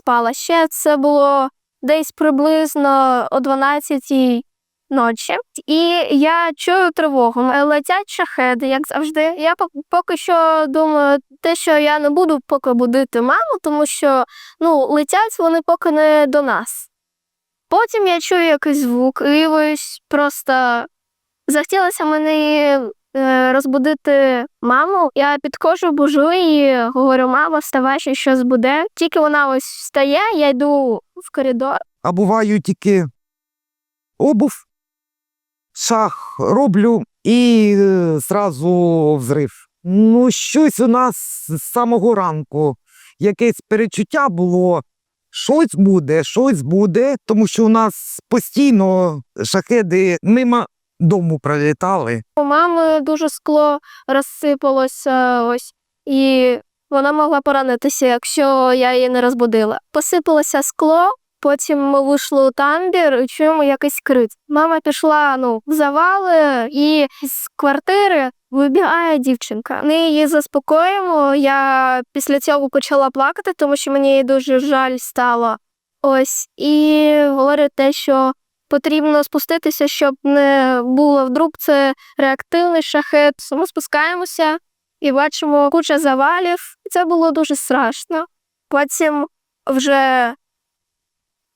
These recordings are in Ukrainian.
спала ще. Це було десь приблизно о 12 ночі. І я чую тривогу. Летять шахеди, як завжди. Я поки що думаю, те, що я не буду поки будити маму, тому що ну, летять вони поки не до нас. Потім я чую якийсь звук, і ось просто захотілося мені розбудити маму. Я підходжу, бужу і говорю: мама, вставай, що щось буде. Тільки вона ось встає, я йду в коридор. а буваю тільки обув, шах роблю і е, зразу взрив. Ну, щось у нас з самого ранку. Якесь перечуття було, щось буде, щось буде, тому що у нас постійно шахеди мимо дому пролітали. У мами дуже скло розсипалося ось, і вона могла поранитися, якщо я її не розбудила. Посипалося скло, потім ми вийшли у тамбір і чуємо якийсь крик. Мама пішла ну, в завали, і з квартири вибігає дівчинка. Ми її заспокоїмо. Я після цього почала плакати, тому що мені дуже жаль стало. Ось, і говорю те, що потрібно спуститися, щоб не було вдруг це реактивний шахет. Ми спускаємося і бачимо куча завалів. Це було дуже страшно. Потім вже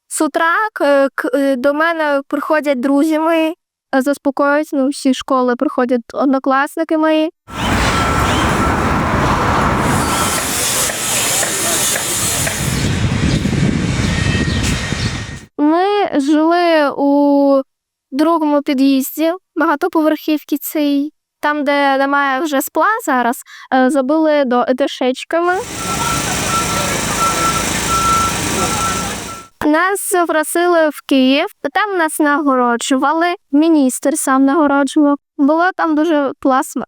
з утра до мене приходять друзі мої, заспокоюють, ну, всі школи приходять однокласники мої. Ми жили у другому під'їзді багатоповерхівки цей. Там, де немає вже скла зараз, е, забили до дешечками. Нас запросили в Київ, там нас нагороджували. Міністр сам нагороджував. Було там дуже класно.